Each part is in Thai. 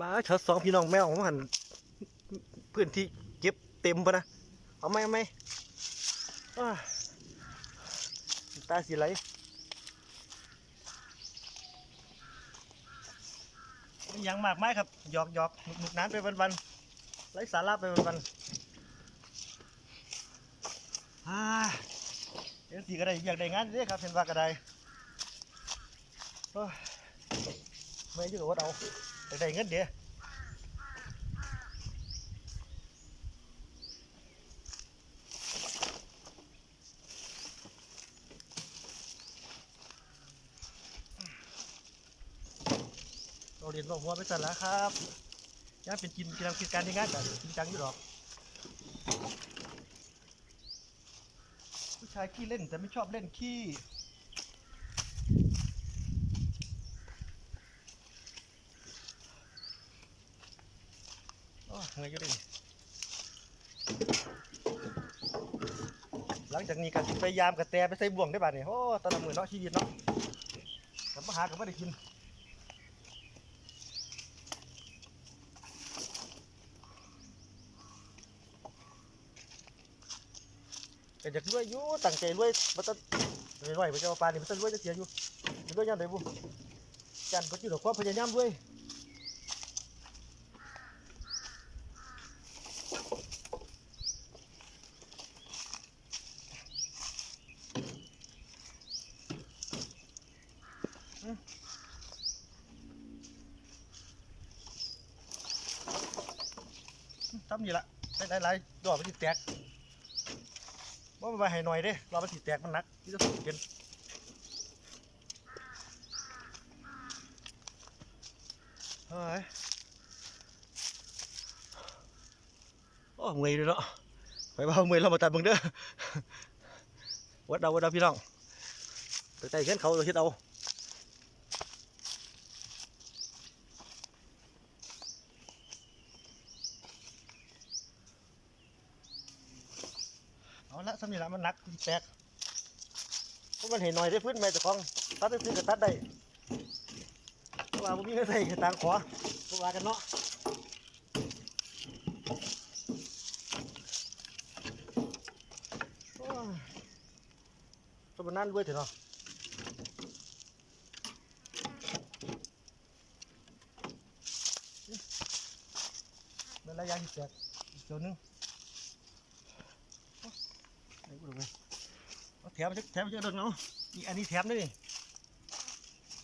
มาช็อตสองพี่น้องแมวของหันพื้นที่เก็บเต็มปะนะ เอาไหมเอาไหมตาสีไหลไม่ยังมากไม้ครับหยอกหยอกหนุกหนุกน้ำไปวันๆไร้สาระไปวันๆอ่าเอ็นสีก็ได้อยากได้งานเด้ครับเห็นว่าก็ได้ไม่ยืดว่าเอา ได้เงินเดียวเราเรียนบอกว่าไปสั่นแล้วครับย่างเป็นกินกินกินการที่งานกันจริงจังอยู่หรอก ผู้ชายขี้เล่นแต่ไม่ชอบเล่นขี้ หนื่อยอยู่ดิหลังจากนี้กันพยายามกระแตไปใส่บ่วงได้ป่ะเนี่ยโอ้ตอนละมือเนาะชีวิตเนาะกลับมาหากับไม่ได้กินก็อยากรวยอยู่ตั้งใจรวยมันต้องรวยไปเจ้าปลานี่มันต้องรวยจะเสียอยู่รวยยังไงบุจันก็จีดอกความพยายามด้วย ทำนี่ละได้หลายๆดอกมันจะแตกว่ามันไปให้หน่อยเด้รอมันสิแตกมันนักที่จะสูเป็นเฮ้ยโอ้เมื่อยเลยเนาะไปบ้าเมื่อยเรามาตัดเบิ่งเด้อวัดเอาวัดเอาพี่น้องไปไต่เงินเขาเราคิดเอา เอาละสำนีละมันนักสิแตกเพราะมันเห็นหน่อยได้พื้นแม่เจ้าของตัดได้พื้นก็ตัดได้เพราะว่าผมมีเงินใส่ต่างขอเพราะว่ากันเนาะโอ้ยสมนั่นด้วยเถอะเนาะเป็นระยะที่แตกอีกตัวนึง กูดูไปแถมจะแถมจะโดนเนาะนี่อันนี้แถมด้วยนี่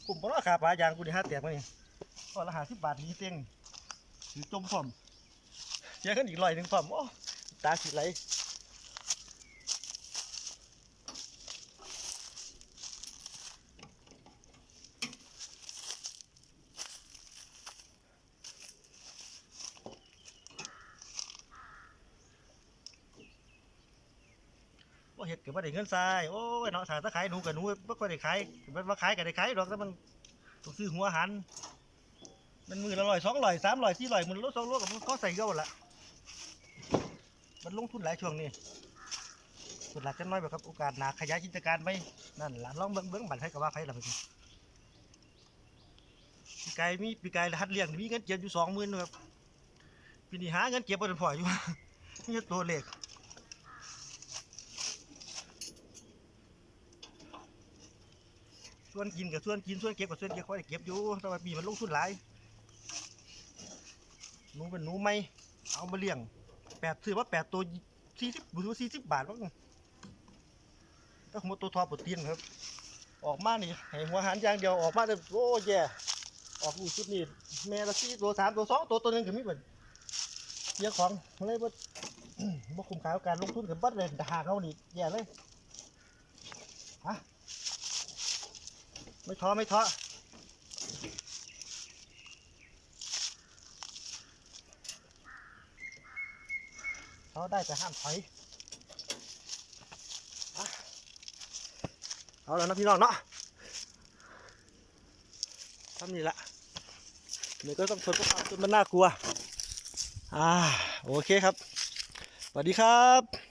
กลุ่มปลาขาปลายางกูนี่ห้าแตกมานี่ก็ละหาสิบบาทนี่เต็งถือจมพร้อมเสียกันอีกลอยหนึ่งพร้อมโอ้ตาสีไหล เห็ดกิดมาได้เงินทรายโอ้ยเนาะถ้าถ้าขายหนูกับหนูไม่ค่อยได้ขายมันว่าขายก็ได้ขายดอกแต่มันต้องซื้อหัวหันมันมือละร้อยสองร้อยสามร้อยสี่ร้อยมันลดสองร้อยกับมันก็ใส่เยอะละมันลงทุนหลายช่วงนี้ส่วนหลักจะน้อยแบบครับโอกาสหนาขยายกิจการไหมนั่นละลองเบิ้งเบิ้งบัตรให้กับว่าใครละพี่ปีกายมีปีกายหัดเลี้ยงมีเงินเก็บอยู่สองหมื่นครับปีนี้หาเงินเก็บบ่ได้พออยู่นี่ตัวเลข ส่วนกินกับส่วนกินส่วนเก็บกับส่วนเก็บค่อยเก็บอยู่แต่ว่าปีมันลงทุนหลายหนูเป็นหนูไหมเอามาเลี้ยงแปดซื้อว่าแปดตัวสี่สิบหรือสี่สิบบาทบ้างถ้าหมดตัวทอปวดเตียนครับ ออกมานี่ให้หัวหันอย่างเดียวออกมาแต่โอ้แย่ออกลูกชุดนี้แม่ละสี่ตัวสามตัวสองตัวตัวหนึงก็มีเบิดเยอะของเลยว่าบ่คุ้มค่ากับการลงทุนกับบัดเลยหาเขานี่แย่เลยฮะ ไม่ท้อไม่ท้อเขาได้แต่ห้ามถอยเอาแล้วนะพี่น้องเนาะทำนี่ละเดี๋ยวก็ต้องทนพราะความจนมันน่ากลัว อ่า โอเคครับ สวัสดีครับ